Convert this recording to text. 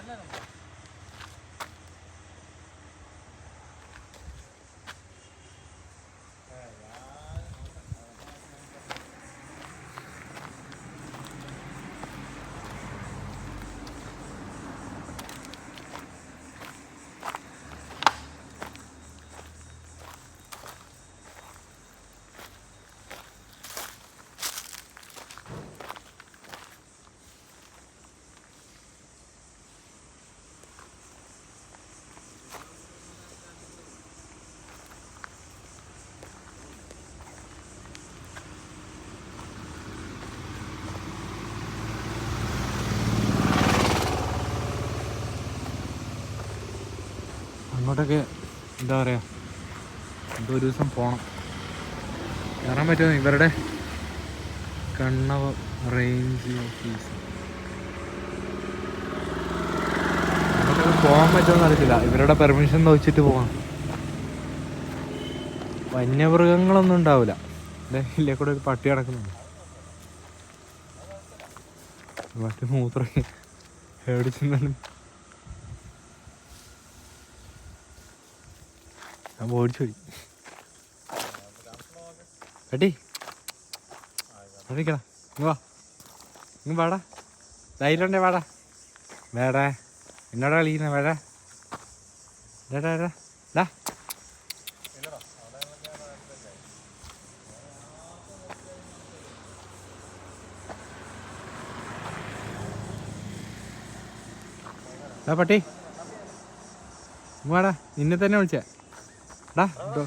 करणार അങ്ങോട്ടൊക്കെ എന്താ പറയുക എന്തോ ഒരു ദിവസം പോകണം കയറാൻ പറ്റുമോ? ഇവരുടെ കണ്ണവ റേഞ്ച് ഓഫീസ് പോകാൻ പറ്റുമെന്ന് അറിയത്തില്ല. ഇവരുടെ പെർമിഷൻ നോക്കിച്ചിട്ട് പോകാം വന്യമൃഗങ്ങളൊന്നും ഉണ്ടാവില്ല. ഇല്ലേ? കൂടെ ഒരു പട്ടി കിടക്കുന്നുണ്ട്. പട്ടി മൂത്ര എവിടെ ചെന്നാലും ഞാൻ ഓടിച്ചു പോയി. പട്ടി അറിയിക്കടാ ഇങ്ങ് വാ. ഇങ്ങ് വാടാ. ധൈര്യം വാടാ. വേടാ. എന്നോടാ കളിക്കുന്ന? വേടാ. ഡാ ഡാ പട്ടി. വാടാ. നിന്നെ തന്നെ വിളിച്ചേ. ഡാ ഡോ